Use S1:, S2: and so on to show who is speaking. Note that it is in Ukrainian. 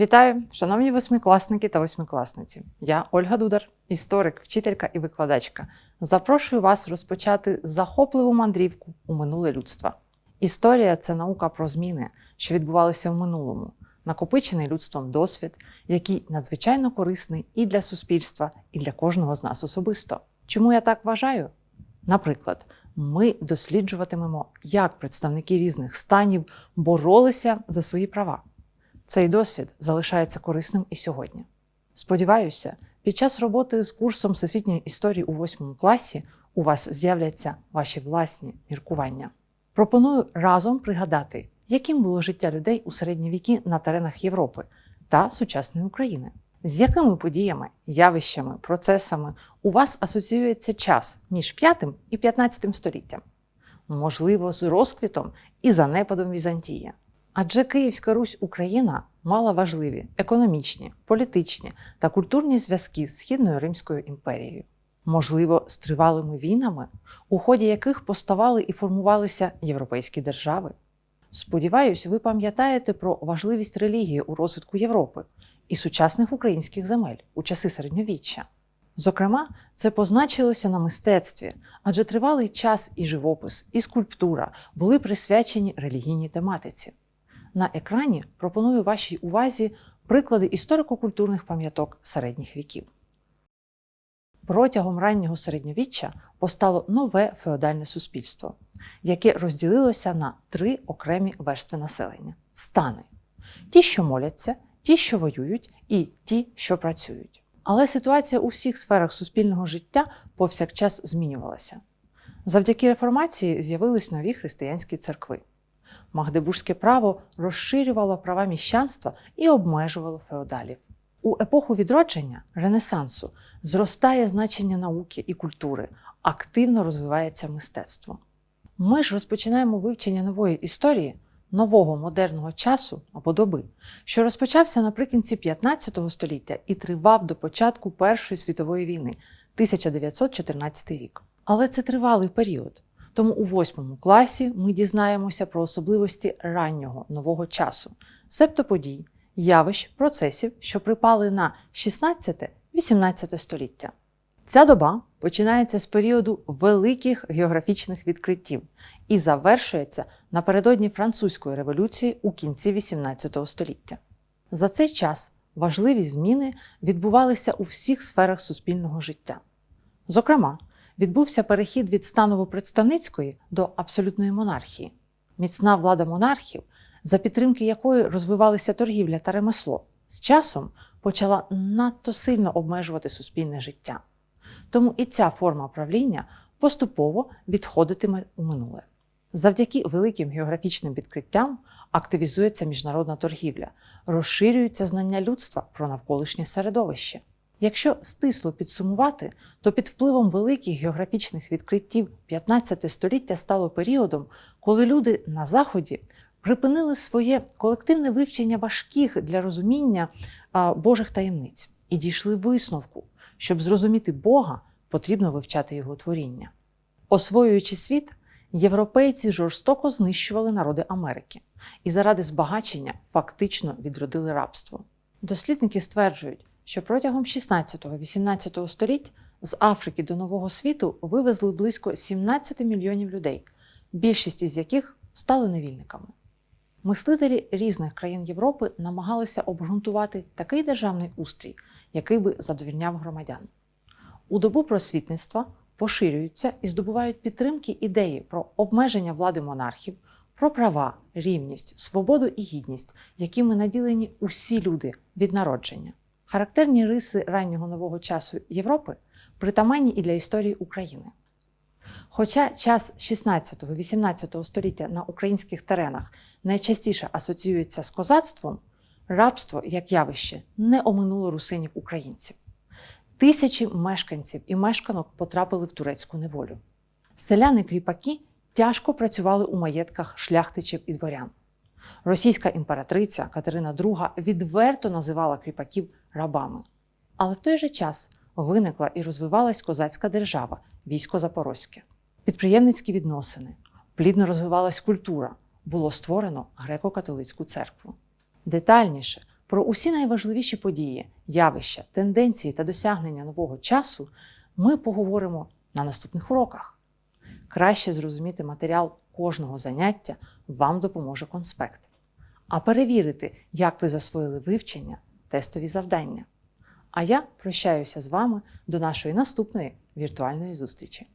S1: Вітаю, шановні восьмикласники та восьмикласниці. Я Ольга Дудар, історик, вчителька і викладачка. Запрошую вас розпочати захопливу мандрівку у минуле людства. Історія це наука про зміни, що відбувалися в минулому, накопичений людством досвід, який надзвичайно корисний і для суспільства, і для кожного з нас особисто. Чому я так вважаю? Наприклад, ми досліджуватимемо, як представники різних станів боролися за свої права. Цей досвід залишається корисним і сьогодні. Сподіваюся, під час роботи з курсом всесвітньої історії у восьмому класі у вас з'являться ваші власні міркування. Пропоную разом пригадати, яким було життя людей у середні віки на теренах Європи та сучасної України. З якими подіями, явищами, процесами у вас асоціюється час між 5 і 15 століттям? Можливо, з розквітом і занепадом Візантії. Адже Київська Русь Україна мала важливі економічні, політичні та культурні зв'язки з Східною Римською імперією, можливо, з тривалими війнами, у ході яких поставали і формувалися європейські держави. Сподіваюсь, ви пам'ятаєте про важливість релігії у розвитку Європи і сучасних українських земель у часи середньовіччя. Зокрема, це позначилося на мистецтві, адже тривалий час і живопис, і скульптура були присвячені релігійній тематиці. На екрані пропоную вашій увазі приклади історико-культурних пам'яток середніх віків. Протягом раннього середньовіччя постало нове феодальне суспільство, яке розділилося на три окремі верстви населення стани: ті, що моляться, ті, що воюють, і ті, що працюють. Але ситуація у всіх сферах суспільного життя повсякчас змінювалася. Завдяки реформації з'явились нові християнські церкви. Магдебурзьке право розширювало права міщанства і обмежувало феодалів. У епоху відродження Ренесансу зростає значення науки і культури, активно розвивається мистецтво. Ми ж розпочинаємо вивчення нової історії, нового модерного часу або доби, що розпочався наприкінці 15 століття і тривав до початку Першої світової війни 1914 рік. Але це тривалий період. Тому у восьмому класі ми дізнаємося про особливості раннього нового часу, себто подій, явищ, процесів, що припали на 16-18 століття. Ця доба починається з періоду великих географічних відкриттів і завершується напередодні французької революції у кінці 18 століття. За цей час важливі зміни відбувалися у всіх сферах суспільного життя. Зокрема, відбувся перехід від станово-представницької до абсолютної монархії. Міцна влада монархів, за підтримки якої розвивалися торгівля та ремесло, з часом почала надто сильно обмежувати суспільне життя. Тому і ця форма правління поступово відходитиме у минуле. Завдяки великим географічним відкриттям активізується міжнародна торгівля, розширюються знання людства про навколишнє середовище. Якщо стисло підсумувати, то під впливом великих географічних відкриттів 15 століття стало періодом, коли люди на Заході припинили своє колективне вивчення важких для розуміння Божих таємниць і дійшли висновку, щоб зрозуміти Бога, потрібно вивчати його творіння. Освоюючи світ, європейці жорстоко знищували народи Америки і заради збагачення фактично відродили рабство. Дослідники стверджують, що протягом 16-18 століть з Африки до Нового світу вивезли близько 17 мільйонів людей, більшість із яких стали невільниками. Мислителі різних країн Європи намагалися обґрунтувати такий державний устрій, який би задовільняв громадян. У добу просвітництва поширюються і здобувають підтримки ідеї про обмеження влади монархів, про права, рівність, свободу і гідність, якими наділені усі люди від народження. Характерні риси раннього нового часу Європи притаманні і для історії України. Хоча час 16-18 століття на українських теренах найчастіше асоціюється з козацтвом, рабство як явище не оминуло русинів українців. Тисячі мешканців і мешканок потрапили в турецьку неволю. Селяни-кріпаки тяжко працювали у маєтках шляхтичів і дворян. Російська імператриця Катерина II відверто називала кріпаків рабами. Але в той же час виникла і розвивалась козацька держава, військо Запорозьке, підприємницькі відносини, плідно розвивалась культура, було створено греко-католицьку церкву. Детальніше Про усі найважливіші події, явища, тенденції та досягнення нового часу ми поговоримо на наступних уроках. Краще зрозуміти матеріал кожного заняття вам допоможе конспект. А перевірити, як ви засвоїли вивчення, тестові завдання. А я прощаюся з вами до нашої наступної віртуальної зустрічі.